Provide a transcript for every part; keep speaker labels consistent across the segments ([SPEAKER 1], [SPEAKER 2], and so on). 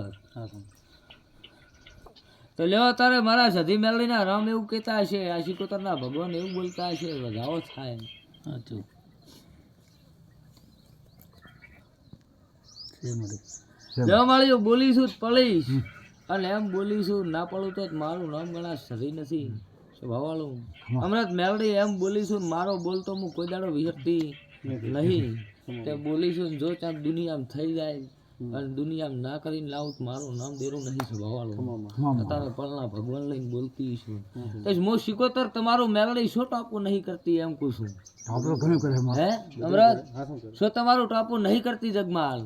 [SPEAKER 1] અમરત તો લ્યો તારે મારા સધી મેળવીના રામ એવું કહેતા હશે આ ભગવાન એવું બોલતા હશે વધાવો થાય સાચું. જો મળ્યું બોલીશું જ પડીશ અને એમ બોલીશું ના પડું તો જ મારું નામ ગણા સધી નથી. સ્વભાવવાળું. હમણાં મેલડી એમ બોલીશું મારો બોલતો હું કોઈ દાડો વિહરતી નહીં. તે બોલીશું જો ત્યાં દુનિયામાં થઈ જાય અને દુનિયામાં ના કરીને લાવું તો મારું નામ દેરું નહીં છે ભવાલો. તારે પલના ભગવાન લઈને બોલતી છું. તો હું શીખોતર તમારું મેલડી શું ટાપુ નહીં કરતી એમ કહું છું. તમારું ટાપુ નહીં કરતી જગમાલ.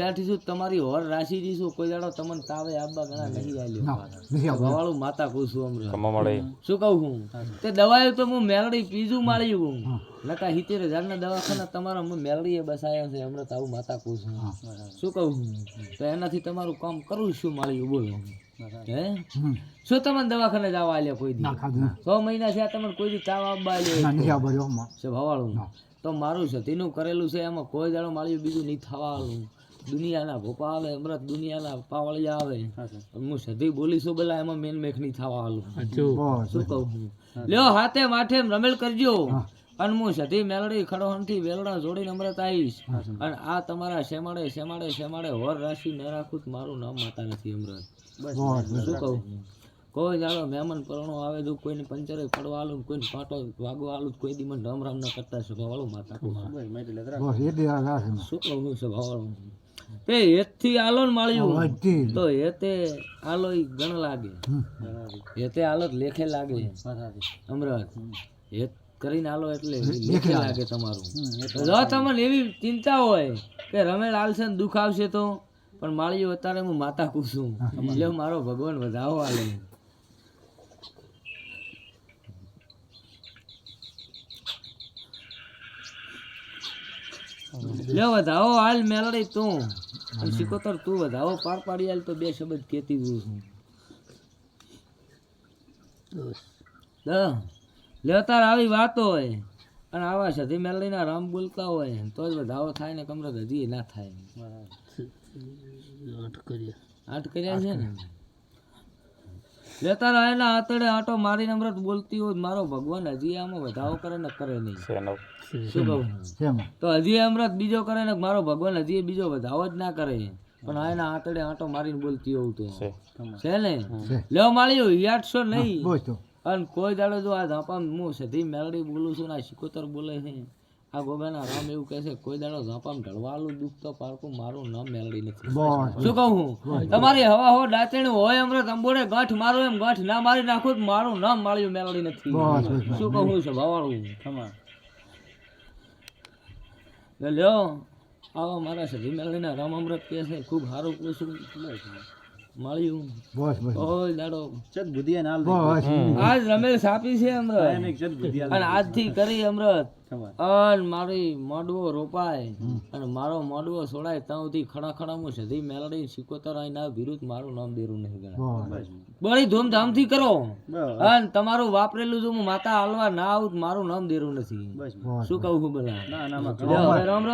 [SPEAKER 1] બેઠી છું તમારી હોર રાશી કોઈ દાડો તમને તાવે આબા ઘણા નહીં આલ્યો. ભવાળું માતા કહું છું શું કહું હું? તે દવાઓ તો હું મેલડી પીજું માળી હું. નકા હિતેર હજારના દવાખાના તમારા હું મેલડીએ બસાયા છે હમણાં તારું માતા કહું છું. શું કહું તો એનાથી તમારું કામ કરું શું મારી બોલો. હે? શું તમને દવાખાને જવા આલ્યા કોઈ દી છ મહિના થયા તમને કોઈ દી તાવ આવવા આલ્યો છે ભવાળું? તો મારું સતીનું કરેલું છે એમાં કોઈ દાડો માળ્યું બીજું નહીં થવાનું. દુનિયાના ભોપા આવે અમૃત દુનિયાના પાવળિયા આવે. હું સધી બોલીશું બોલા એમાં મેન મેખ નહીં થવાનું શું કહું? લ્યો હાથે માથે રમેલ કરજો. અને હું સધી મેલડી ખડોહણથી વેલડા જોડીને અમૃત આવીશ. અને આ તમારા શેમાડે શેમાડે શેમાડે વર રાશિ ન રાખું તો મારું નામ માતા નથી અમૃત શું કહું? કોઈ જાડો મહેમાન પરણો આવે જો કોઈને પંચરે પડવા આલું કોઈને પાટો વાગવા આલું કોઈ દી મને રામ રામ ન કરતા સ્વભાવવાળું માતા શું કહું હું સ્વભાવવાળું? તે હેતથી આલો ને માળ્યું. તો હેતે આલો ગણ લાગે. હેતે આલો લેખે લાગે. અમરત હેત કરીને આલો એટલે લેખે લાગે તમારું. જો તમને એવી ચિંતા હોય કે રમે આલશે ને દુઃખ આવશે તો પણ માળીઓ અત્યારે હું માતા કુસું એટલે મારો ભગવાન વધાવો આલે લે વધાવો હાલ મેલડી તું. સિકોતર તું વધાવો. પાર પાડી હાલ તો બે શબ્દ કેતી દઉં છું. દહ. લે તાર આવી વાતો હોય. અને આવા સધી મેળીના રામ બોલતા હોય. તો જ વધાવો થાય ને કમરત હજી ના થાય. આઠ કર્યા. છે ને? લેતા રહેલા આતડે આટો મારી નમ્રત બોલતી હોય મારો ભગવાન હજી આમાં વધાવો કરે ને કરે નહીં. શું કહું? તો હજી અમૃત બીજો કરે ને મારો ભગવાન હજી એ બીજો વધાવો જ ના કરે. પણ આ એના આતડે આટો મારીને બોલતી હોઉં તો. છે. ને? લેવા માળ્યું યાદશો નહીં? અને કોઈ દાડો જો આ ઝાપામાં હું સધી મેલડી બોલું છું ને આ શિકોતર બોલે છે આ ગોબાના રામ એવું કહે છે કોઈ દાડો ઝાપામાં ઢળવાલું દુઃખ તો પારકું મારું નામ મેલડી નથી. શું કહું હું? તમારી હવા હો દાંતણી હોય અમૃત અંબોડે ગાંઠ મારો એમ ગાંઠ ના મારી નાખું તો મારું નામ માળ્યું મેલડી નથી. શું કહું હું ભાવાળું તમારે લ્યો. આવા મારા સધી મેલડીના રામ અમૃત કહે છે ખૂબ સારું પૂછું મળ્યું. ઓય દાડો. આજ રમેશ આપી છે અમૃત. અને આજથી કરી અમૃત. અને મારી મોડવો રોપાય. અને મારો મોડવો છોડાય ત્યાં સુધી ખડા ખડા હું સધી મેલડી સિકોતર અહીં ના વિરુદ્ધ મારું નામ દેરું નહીં ગણાય. બળી ધૂમધામથી કરો. અને તમારું વાપરેલું જો હું માતા હાલવા ના આવું મારું નામ દેરું નથી. શું કહું છું બોલા રામ રામ.